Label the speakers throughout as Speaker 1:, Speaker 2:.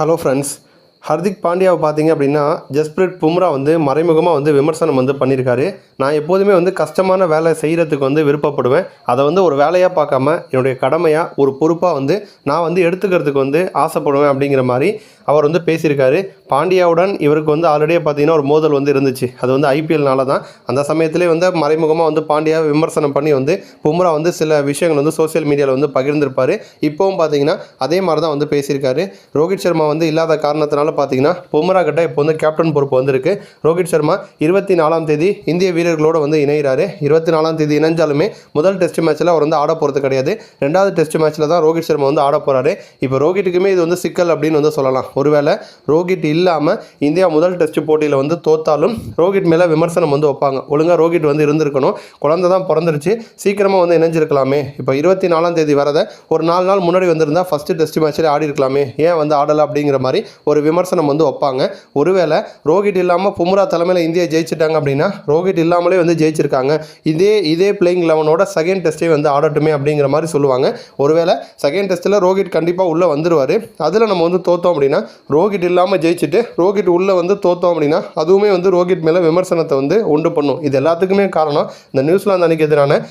Speaker 1: Hello friends Hardik பாண்டியாவை பார்த்தீங்க அப்படின்னா ஜஸ்பிரிட் பும்ரா வந்து மறைமுகமாக வந்து விமர்சனம் வந்து பண்ணியிருக்காரு. நான் எப்போதுமே வந்து கஷ்டமான வேலை செய்கிறதுக்கு வந்து விருப்பப்படுவேன். அதை வந்து ஒரு வேலையாக பார்க்காம என்னுடைய கடமையாக ஒரு பொறுப்பாக வந்து நான் வந்து எடுத்துக்கிறதுக்கு வந்து ஆசைப்படுவேன் அப்படிங்கிற மாதிரி அவர் வந்து பேசியிருக்காரு. பாண்டியாவுடன் இவருக்கு வந்து ஆல்ரெடியே பார்த்தீங்கன்னா ஒரு மோதல் வந்து இருந்துச்சு. அது வந்து ஐபிஎல்னால தான். அந்த சமயத்திலே வந்து மறைமுகமாக வந்து பாண்டியாவை விமர்சனம் பண்ணி வந்து பும்ரா வந்து சில விஷயங்கள் வந்து சோஷியல் மீடியாவில் வந்து பகிர்ந்திருப்பார். இப்போவும் பார்த்தீங்கன்னா அதே மாதிரி தான் வந்து பேசியிருக்காரு. ரோஹித் சர்மா வந்து இல்லாத காரணத்தினால பார்த்தீங்கன்னா பும்ரா கிட்ட இப்போ வந்து கேப்டன் பொறுப்பு வந்திருக்கு. ரோஹித் சர்மா இருபத்தி நாலாம் தேதி இந்திய வீரர்களோடு வந்து இணைகிறாரு இருபத்தி நாலாம் தேதி இணைஞ்சாலுமே முதல் டெஸ்ட் மேட்ச்சில் அவர் வந்து ஆட போகிறது கிடையாது. ரெண்டாவது டெஸ்ட் மேட்ச்சில் தான் ரோஹித் சர்மா வந்து ஆட போகிறாரு இப்போ ரோஹிட்டுக்குமே இது வந்து சிக்கல் அப்படின்னு வந்து சொல்லலாம். ஒருவேளை ரோஹித் இல்லாமல் இந்தியா முதல் டெஸ்ட் போட்டியில் வந்து தோத்தாலும் ரோஹித் மேலே விமர்சனம் வந்து வைப்பாங்க. ஒழுங்காக ரோஹித் வந்து இருந்திருக்கணும். குழந்தை தான் பிறந்துருச்சு. சீக்கிரமாக வந்து இணைஞ்சிருக்கலாமே. இப்போ இருபத்தி நாலாம் தேதி வரதை ஒரு நாலு நாள் முன்னாடி வந்திருந்தா ஃபஸ்ட்டு டெஸ்ட் மேட்ச்சில் ஆடி இருக்கலாமே ஏன் வந்து ஆடலை அப்படிங்கிற மாதிரி ஒரு விமர்சனம் விமர்சனம் வந்து வைப்பாங்க. ஒருவேளை ரோஹித் இல்லாமல் பும்ரா தலைமையில் இந்தியா ஜெயிச்சிட்டாங்க அப்படின்னா ரோஹித் இல்லாமலே வந்து ஜெயிச்சிருக்காங்க. இதே இதே பிளேயிங் லெவனோட செகண்ட் டெஸ்ட்டே வந்து ஆடட்டுமே அப்படிங்கிற மாதிரி சொல்லுவாங்க. ஒருவேளை செகண்ட் டெஸ்ட்டில் ரோஹித் கண்டிப்பாக உள்ளே வந்துடுவார் அதில் நம்ம வந்து தோத்தோம் அப்படின்னா ரோஹித் இல்லாமல் ஜெயிச்சுட்டு ரோஹித் உள்ளே வந்து தோத்தோம் அப்படின்னா அதுவுமே வந்து ரோஹித் மேலே விமர்சனத்தை வந்து உண்டு பண்ணும். இது எல்லாத்துக்குமே காரணம் இந்த நியூசிலாந்து அணிக்கு எதிரான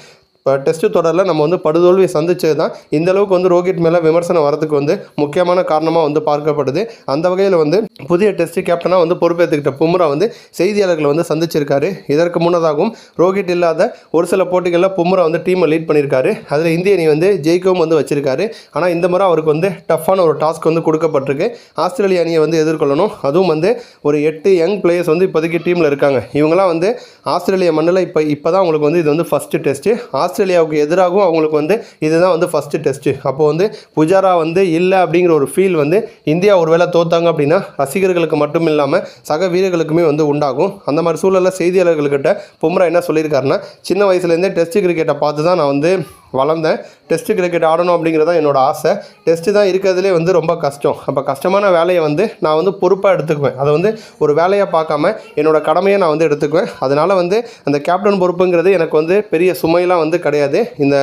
Speaker 1: இப்போ டெஸ்ட் தொடரில் நம்ம வந்து படுதோல்வி சந்திச்சது தான். இந்த அளவுக்கு வந்து ரோஹித் மேலே விமர்சனம் வரதுக்கு வந்து முக்கியமான காரணமாக வந்து பார்க்கப்படுது. அந்த வகையில் வந்து புதிய டெஸ்ட் கேப்டனாக வந்து பொறுப்பேற்றுக்கிட்ட பும்ரா வந்து செய்தியாளர்களை வந்து சந்திச்சிருக்காரு. இதற்கு முன்னதாகவும் ரோஹித் இல்லாத ஒரு சில போட்டிகளில் பும்ரா வந்து டீமை லீட் பண்ணியிருக்காரு. அதில் இந்திய அணி வந்து ஜெயிக்கவும் வந்து வச்சிருக்காரு. ஆனால் இந்த முறை அவருக்கு வந்து டஃப்பான ஒரு டாஸ்க் வந்து கொடுக்கப்பட்டிருக்கு. ஆஸ்திரேலிய அணியை வந்து எதிர்கொள்ளணும். அதுவும் வந்து ஒரு எட்டு யங் பிளேயர்ஸ் வந்து இப்போதைக்கு டீமில் இருக்காங்க. இவங்களாம் வந்து ஆஸ்திரேலிய மண்ணில் இப்போ இப்போ தான் அவங்களுக்கு வந்து இது வந்து ஃபஸ்ட்டு டெஸ்ட்டு ஆஸ்திரேலியாவுக்கு எதிராகவும் அவங்களுக்கு வந்து இதுதான் வந்து ஃபஸ்ட்டு டெஸ்ட்டு அப்போ வந்து புஜாரா வந்து இல்லை அப்படிங்கிற ஒரு ஃபீல் வந்து இந்தியா ஒருவேளை தோத்தாங்க அப்படின்னா ரசிகர்களுக்கு மட்டும் இல்லாமல் சக வீரர்களுக்குமே வந்து உண்டாகும். அந்த மாதிரி சூழலில் செய்தியாளர்கள்கிட்ட பும்ரா என்ன சொல்லியிருக்காருன்னா சின்ன வயசுலேருந்தே டெஸ்ட் கிரிக்கெட்டை பார்த்து தான் நான் வந்து வளர்ந்தேன் டெஸ்ட்டு கிரிக்கெட் ஆடணும் அப்படிங்கிறது தான் என்னோடய ஆசை. டெஸ்ட்டு தான் இருக்கிறதுலே வந்து ரொம்ப கஷ்டம். அப்போ கஷ்டமான வேலையை வந்து நான் வந்து பொறுப்பாக எடுத்துக்குவேன். அதை வந்து ஒரு வேலையாக பார்க்காம என்னோட கடமையை நான் வந்து எடுத்துக்குவேன். அதனால் வந்து அந்த கேப்டன் பொறுப்புங்கிறது எனக்கு வந்து பெரிய சுமையெல்லாம் வந்து கிடையாது. இந்த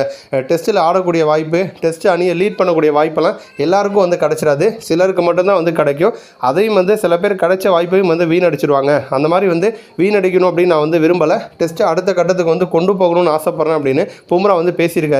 Speaker 1: டெஸ்ட்டில் ஆடக்கூடிய வாய்ப்பு டெஸ்ட்டு அணியை லீட் பண்ணக்கூடிய வாய்ப்பெல்லாம் எல்லாருக்கும் வந்து கிடச்சிடாது சிலருக்கு மட்டும்தான் வந்து கிடைக்கும். அதையும் வந்து சில பேர் கிடைச்ச வாய்ப்பையும் வந்து வீணடிச்சிருவாங்க. அந்த மாதிரி வந்து வீணடிக்கணும் அப்படின்னு நான் வந்து விரும்பலை. டெஸ்ட்டு அடுத்த கட்டத்துக்கு வந்து கொண்டு போகணும்னு ஆசைப்பட்றேன் அப்படின்னு பும்ரா வந்து பேசியிருக்காரு.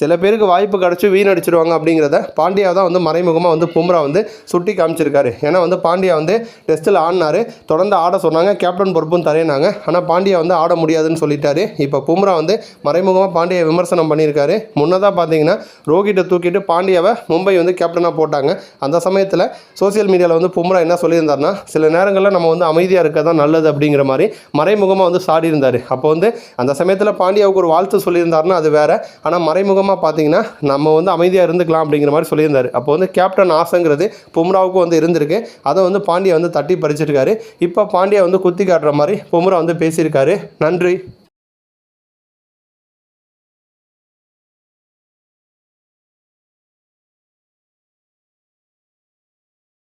Speaker 1: சில பேருக்கு வாய்ப்பு கிடச்சி வீணடிச்சிருவாங்க அப்படிங்கிறத பாண்டியா தான் வந்து மறைமுகமாக வந்து பும்ரா வந்து சுட்டி காமிச்சிருக்காரு. ஏன்னா வந்து பாண்டியா வந்து டெஸ்ட்டில் ஆடினார். தொடர்ந்து ஆட சொன்னாங்க. கேப்டன் பொறுப்பும் தரையினாங்க ஆனால் பாண்டியா வந்து ஆட முடியாதுன்னு சொல்லிட்டாரு. இப்போ பும்ரா வந்து மறைமுகமாக பாண்டியை விமர்சனம் பண்ணியிருக்காரு. முன்னதாக பார்த்தீங்கன்னா ரோஹிட்டை தூக்கிட்டு பாண்டியாவை மும்பை வந்து கேப்டனாக போட்டாங்க. அந்த சமயத்தில் சோசியல் மீடியாவில் வந்து பும்ரா என்ன சொல்லியிருந்தாருன்னா சில நேரங்களில் நம்ம வந்து அமைதியாக இருக்க தான் நல்லது அப்படிங்கிற மாதிரி மறைமுகமாக வந்து சாடி இருந்தார் அப்போ வந்து அந்த சமயத்தில் பாண்டியாவுக்கு ஒரு வாழ்த்து சொல்லியிருந்தாருன்னா அது வேறு. ஆனால் ஆனால் மறைமுகமாக பார்த்தீங்கன்னா நம்ம வந்து அமைதியாக இருந்துக்கலாம் அப்படிங்கிற மாதிரி சொல்லியிருந்தார். அப்போ வந்து கேப்டன் ஆசைங்கிறது பும்ராவுக்கும் வந்து இருந்திருக்கு. அதை வந்து பாண்டியா வந்து தட்டி பறிச்சிருக்காரு. இப்போ பாண்டியா வந்து குத்தி காட்டுற மாதிரி பும்ரா வந்து பேசியிருக்காரு. நன்றி.